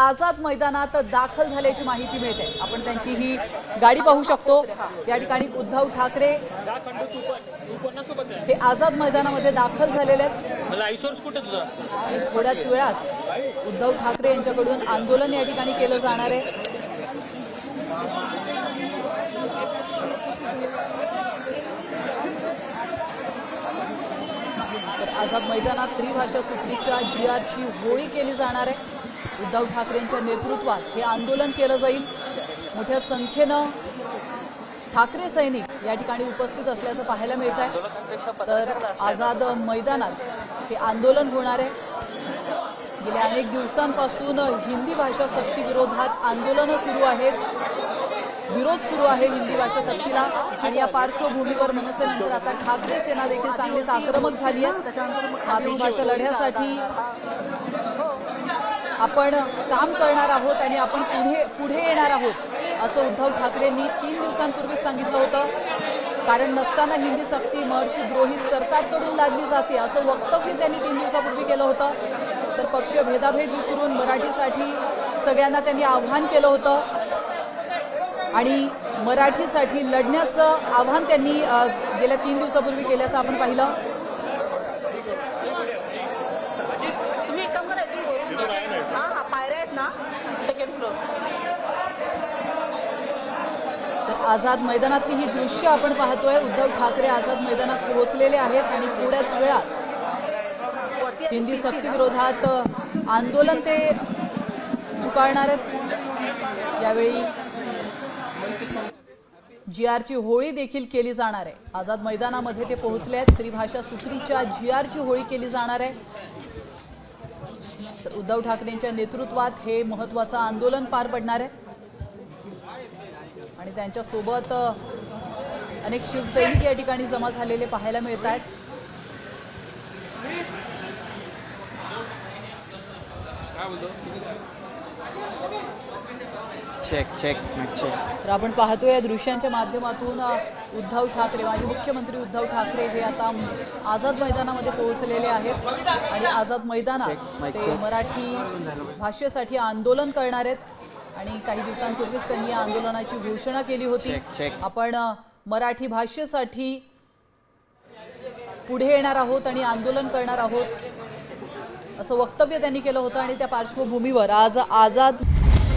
आझाद मैदानात दाखल झाल्याची माहिती मिळते. आपण त्यांची ही गाडी पाहू शकतो. या ठिकाणी उद्धव ठाकरे हे आझाद मैदानामध्ये दाखल झालेले आहेत. थोड्याच वेळात उद्धव ठाकरे यांच्याकडून आंदोलन या ठिकाणी केलं जाणार आहे. आझाद मैदानात त्रिभाषा सूत्रीच्या जी आरची होळी केली जाणार आहे. उद्धव ठाकरेंच्या नेतृत्वात हे आंदोलन केलं जाईल. मोठ्या संख्येनं ठाकरे सैनिक या ठिकाणी उपस्थित असल्याचं पाहायला मिळत आहे. तर आझाद मैदानात हे आंदोलन होणार आहे. गेल्या अनेक दिवसांपासून हिंदी भाषा सक्ती विरोधात आंदोलनं सुरू आहेत. विरोध सुरू आहे हिंदी भाषा सक्तीला आणि या पार्श्वभूमीवर मनसेनंतर आता ठाकरे सेना देखील चांगलीच आक्रमक झाली आहे. मातृभाषा लढ्यासाठी आपण काम करणार आहोत आणि आपण पुढे पुढे येणार आहोत असं उद्धव ठाकरेंनी तीन दिवसांपूर्वीच सांगितलं होतं. कारण नसताना हिंदी सक्ती महर्षी द्रोही सरकारकडून लादली जाते असं वक्तव्य त्यांनी तीन दिवसापूर्वी केलं होतं. तर पक्षीय भेदाभेद विसरून मराठीसाठी सगळ्यांना त्यांनी आव्हान केलं होतं. आणि मराठीसाठी लढण्याचं आव्हान त्यांनी गेल्या तीन दिवसापूर्वी केल्याचं आपण पाहिलं. हा हा तर आझाद मैदानातली ही दृश्य आपण पाहतोय. उद्धव ठाकरे आझाद मैदानात पोहोचलेले आहेत आणि थोड्याच वेळात. हिंदी सक्ती विरोधात आंदोलन ते पुकारणार आहेत. यावेळी जी आरची होळी देखील केली जाणार आहे. आझाद मैदानामध्ये ते पोहोचले आहेत. त्रिभाषा सुत्रीच्या जी आरची होळी केली जाणार आहे. तर उद्धव ठाकरेंच्या नेतृत्वात हे महत्वाचं आंदोलन पार पडणार आहे. आणि त्यांच्यासोबत अनेक शिवसैनिक या ठिकाणी जमा झालेले पाहायला मिळत आहेत. चेक चेक चेक तर आपण पाहतोय या दृश्यांच्या माध्यमातून उद्धव ठाकरे माजी मुख्यमंत्री उद्धव ठाकरे हे आता आझाद मैदानामध्ये पोहोचलेले आहेत. आणि आझाद मैदानात ते. मराठी भाषेसाठी आंदोलन करणार आहेत. आणि काही दिवसांपूर्वीच त्यांनी या आंदोलनाची घोषणा केली होती. आपण मराठी भाषेसाठी पुढे येणार आहोत आणि आंदोलन करणार आहोत. असं वक्तव्य त्यांनी केलं होतं आणि त्या पार्श्वभूमीवर आज आझाद